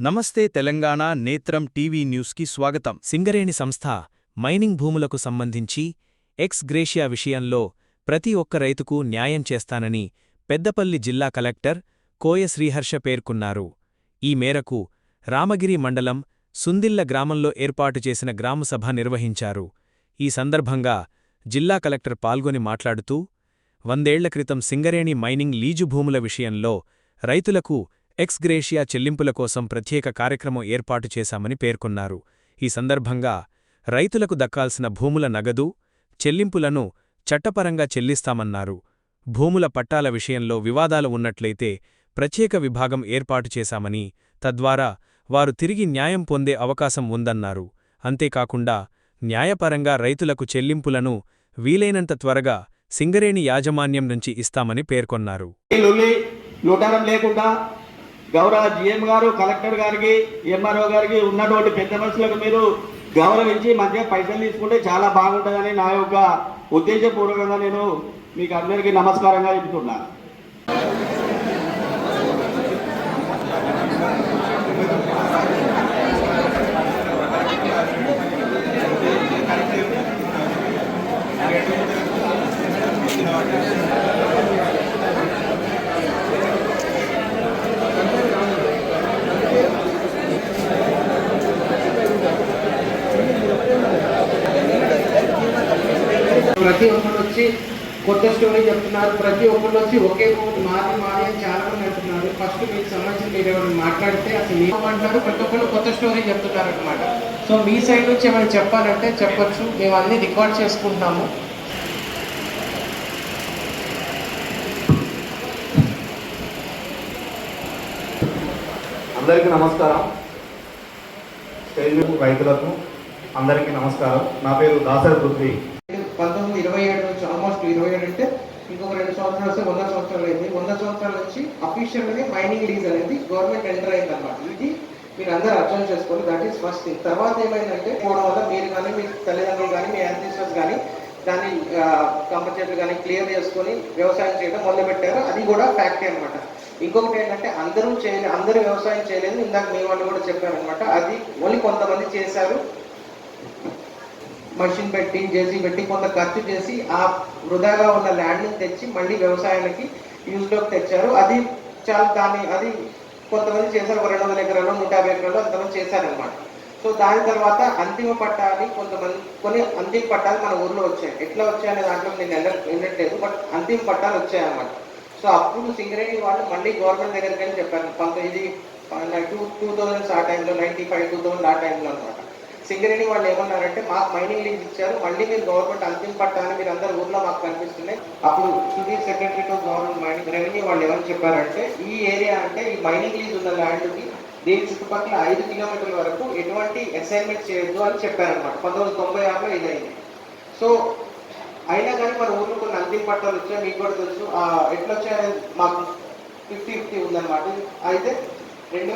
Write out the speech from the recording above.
నమస్తే తెలంగాణ నేత్రం టీవీ న్యూస్కి స్వాగతం. సింగరేణి సంస్థ మైనింగ్ భూములకు సంబంధించి ఎక్స్ గ్రేషియా విషయంలో ప్రతి ఒక్క రైతుకు న్యాయం చేస్తానని పెద్దపల్లి జిల్లా కలెక్టర్ కోయ శ్రీహర్ష పేర్కొన్నారు. ఈ మేరకు రామగిరి మండలం సుందిల్ల గ్రామంలో ఏర్పాటు చేసిన గ్రామసభ నిర్వహించారు. ఈ సందర్భంగా జిల్లా కలెక్టర్ పాల్గొని మాట్లాడుతూ వందేళ్ళ క్రితం సింగరేణి మైనింగ్ లీజు భూముల విషయంలో రైతులకు ఎక్స్ గ్రేషియా చెల్లింపుల కోసం ప్రత్యేక కార్యక్రమం ఏర్పాటు చేశామని పేర్కొన్నారు. ఈ సందర్భంగా రైతులకు దక్కాల్సిన భూముల నగదు చెల్లింపులను చట్టపరంగా చెల్లిస్తామన్నారు. భూముల పట్టాల విషయంలో వివాదాలు ఉన్నట్లయితే ప్రత్యేక విభాగం ఏర్పాటు చేశామని తద్వారా వారు తిరిగి న్యాయం పొందే అవకాశం ఉందన్నారు. అంతేకాకుండా న్యాయపరంగా రైతులకు చెల్లింపులను వీలైనంత త్వరగా సింగరేణి యాజమాన్యం నుంచి ఇస్తామని పేర్కొన్నారు. లేకుండా గౌరవ జిఎం గారు కలెక్టర్ గారికి ఎంఆర్ఓ గారికి ఉన్నటువంటి పెద్ద మనుషులకు మీరు గౌరవించి మంచిగా పైసలు తీసుకుంటే చాలా బాగుంటుందని నా యొక్క ఉద్దేశపూర్వకంగా నేను మీకు అందరికీ నమస్కారంగా చెప్తున్నా ప్రతి ఒక్కరు వచ్చి కొత్త స్టోరీ చెప్తున్నారు. ప్రతి ఒక్కరు వచ్చి ఒకే ఒకటి మాది మాది అని చాలా మంది అంటున్నారు. ఫస్ట్ మీకు సంబంధించి మీరు ఏమైనా మాట్లాడితే అసలు ఏమంటారు ప్రతి ఒక్కరు కొత్త స్టోరీ చెప్తున్నారు అనమాట సో మీ సైడ్ నుంచి ఏమైనా చెప్పాలంటే చెప్పచ్చు. మేము అన్ని రికార్డ్ చేసుకుంటాము. అందరికీ నమస్కారం. స్టేజ్ రైతులకు అందరికీ నమస్కారం. నా పేరు దాసరి పృథ్వీ పంతొమ్మిది ఇరవై ఏడు నుంచి ఆల్మోస్ట్ ఇరవై ఏడు అంటే ఇంకొక రెండు సంవత్సరాలు వస్తే వంద సంవత్సరాలు అయింది. వంద సంవత్సరాల నుంచి అఫీషియల్గా మైనింగ్ లీజ్ అనేది గవర్నమెంట్ ఎంటర్ అయింది అనమాట ఇది మీరు అందరూ అర్థం చేసుకోవాలి దట్ ఈస్ ఫస్ట్ థింగ్ తర్వాత ఏమైందంటే పోవడం వల్ల మీరు కానీ మీ తల్లిదండ్రులు కానీ మీ యాన్సిస్టర్స్ కానీ దాన్ని కంపల్సరీ కానీ క్లియర్ చేసుకొని వ్యవసాయం చేయడం మొదలుపెట్టారు. అది కూడా ఫ్యాక్టరీ అనమాట ఇంకొకటి ఏంటంటే అందరూ చేయలేదు అందరూ వ్యవసాయం చేయలేదు. ఇందాక మీ వాళ్ళు కూడా చెప్పారనమాట అది ఓన్లీ కొంతమంది చేశారు. మషిన్ పెట్టి జేసీ పెట్టి కొంత ఖర్చు చేసి ఆ వృధాగా ఉన్న ల్యాండ్ని తెచ్చి మళ్ళీ వ్యవసాయానికి యూజ్లోకి తెచ్చారు. అది చాలా దాన్ని అది కొంతమంది చేశారు. ఒక రెండు వందల ఎకరాలు నూట యాభై ఎకరాలు అంతమంది చేశారనమాట సో దాని తర్వాత అంతిమ పట్టాలి కొంతమంది కొన్ని అంతిమ పట్టాలు మన ఊర్లో వచ్చాయి. ఎట్లా వచ్చాయనే దాంట్లో నేను వెళ్ళ- వెళ్ళట్లేదు బట్ అంతిమ పట్టాలు వచ్చాయన్నమాట. సో అప్పుడు సింగరేణి వాళ్ళు మళ్ళీ గవర్నమెంట్ దగ్గరికి వెళ్ళి చెప్పారు. పంతొమ్మిది టూ టూ థౌజండ్స్ ఆ టైంలో నైన్టీ ఫైవ్ టూ థౌజండ్ ఆ టైంలో అనమాట సింగరేణి వాళ్ళు ఏమన్నారంటే మాకు మైనింగ్ లీజ్ ఇచ్చారు మళ్ళీ మీరు గవర్నమెంట్ అంతిమ పట్టాలని మీరు అందరు ఊర్లో మాకు కనిపిస్తున్నాయి. అప్పుడు Sudhir secretary to government mining revenue వాళ్ళు ఏమని చెప్పారంటే ఈ ఏరియా అంటే ఈ మైనింగ్ లీజ్ ఉన్న ల్యాండ్కి దీని చుట్టుపక్కల ఐదు కిలోమీటర్ల వరకు ఎటువంటి అసైన్మెంట్ చేయొద్దు అని చెప్పారనమాట పంతొమ్మిది తొంభై ఆరులో ఇదైంది. సో అయినా కానీ మన ఊర్లో కొన్ని అంతిమ పట్టాలు వచ్చాయి మీకు కూడా తెలుసు. ఎట్లా వచ్చాయని మాకు ఫిఫ్టీ ఫిఫ్టీ ఉందన్నమాట. అయితే రెండు